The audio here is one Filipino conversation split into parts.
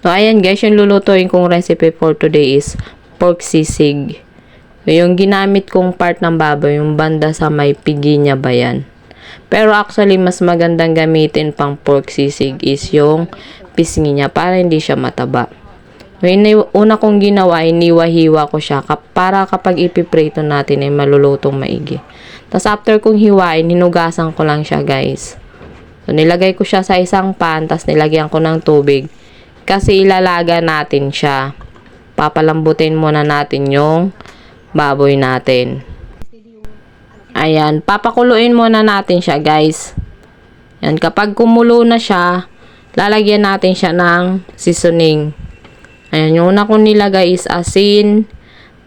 So, ayan guys, yung lulutuin kong recipe for today is pork sisig. Yung ginamit kong part ng baboy, yung banda sa may pigi niya ba yan. Pero actually, mas magandang gamitin pang pork sisig is yung pisngi niya para hindi siya mataba. Yung una kong ginawa, iniwa-hiwa ko siya para kapag ipiprito natin ay malulutong maigi. Tapos after kong hiwain, hinugasan ko lang siya guys. So, nilagay ko siya sa isang pan, tapos nilagyan ko ng tubig. Kasi ilalaga natin siya. Papalambutin muna natin yung baboy natin. Ayan, papakuluin muna natin siya guys. Yan, kapag kumulo na siya, lalagyan natin siya ng seasoning. Ayan, yung una kong nilagay is asin.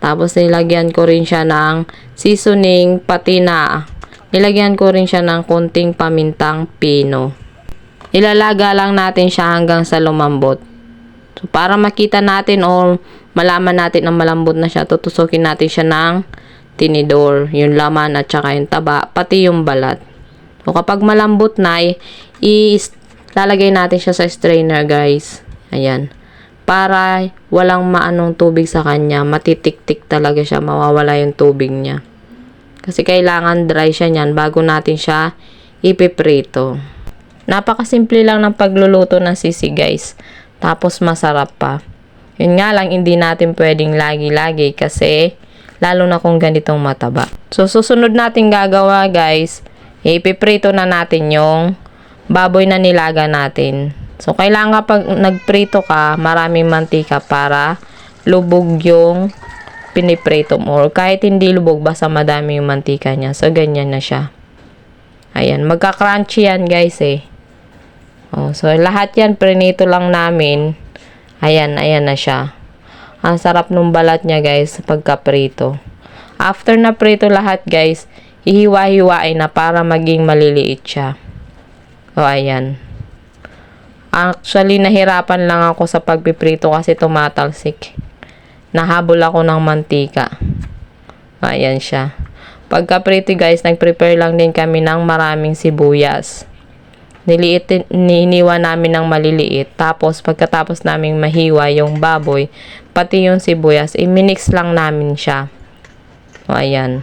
Tapos nilagyan ko rin siya ng seasoning, pati na nilagyan ko rin siya ng konting pamintang pino. Ilalaga lang natin siya hanggang sa lumambot. Para makita natin o malaman natin na malambot na siya, tutusukin natin siya ng tinidor, yung laman at saka yung taba, pati yung balat. So, kapag malambot na, i- i- lalagay natin siya sa strainer, guys. Ayan. Para walang maanong tubig sa kanya, matitiktik talaga siya, mawawala yung tubig niya. Kasi kailangan dry siya niyan bago natin siya ipiprito. Napakasimple lang ng pagluluto ng sisig, guys. Tapos masarap pa. Yun nga lang, hindi natin pwedeng lagi-lagi kasi lalo na kung ganitong mataba. So, susunod natin gagawa, guys, ipiprito na natin yung baboy na nilaga natin. So, kailangan pag nagprito ka, maraming mantika para lubog yung piniprito mo. Kahit hindi lubog, basta madami yung mantika niya. So, ganyan na siya. Ayan, magka-crunchy yan, guys, eh. Oh, so lahat yan prinito lang namin. Ayan, ayan na siya. Ang sarap nung balat niya guys pagka prito. After na prito lahat guys, ihiwa-hiwain na para maging maliliit siya. O ayan. Actually, nahirapan lang ako sa pagpiprito kasi tumatalsik. Nahabol ako ng mantika. Ayan siya. Pagka prito guys, nag-prepare lang din kami ng maraming sibuyas niliit niniwa namin ng maliliit. Tapos pagkatapos naming mahiwa yung baboy pati yung sibuyas i-mix lang namin siya. O ayan.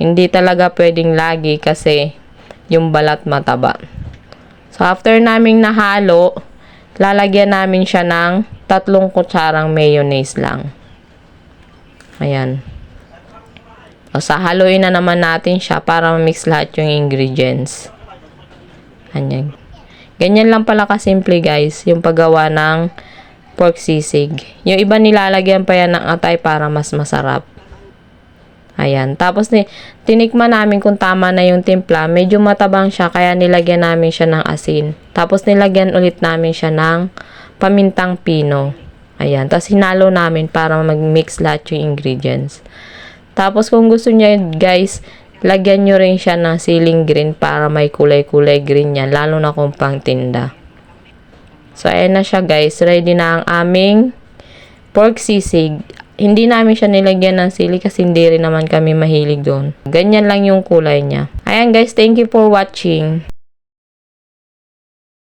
Hindi talaga pwedeng lagi kasi yung balat mataba. So after naming nahalo lalagyan namin siya ng tatlong kutsarang mayonnaise lang. Ayan. O sa haluin na naman natin siya para ma-mix lahat yung ingredients Anyan. Ganyan lang pala kasimple guys, yung paggawa ng pork sisig. Yung iba nilalagyan pa yan ng atay para mas masarap. Ayan. Tapos ni tinikman namin kung tama na yung timpla. Medyo matabang siya kaya nilagyan namin siya ng asin. Tapos nilagyan ulit namin siya ng pamintang pino. Ayan. Tapos hinalo namin para mag-mix lahat yung ingredients. Tapos kung gusto niya guys, lagyan nyo rin siya ng ceiling green para may kulay-kulay green yan, lalo na kung pang tinda. So, ayan na siya guys. Ready na ang aming pork sisig. Hindi namin siya nilagyan ng sili kasi hindi rin naman kami mahilig doon. Ganyan lang yung kulay niya. Ayan guys, thank you for watching.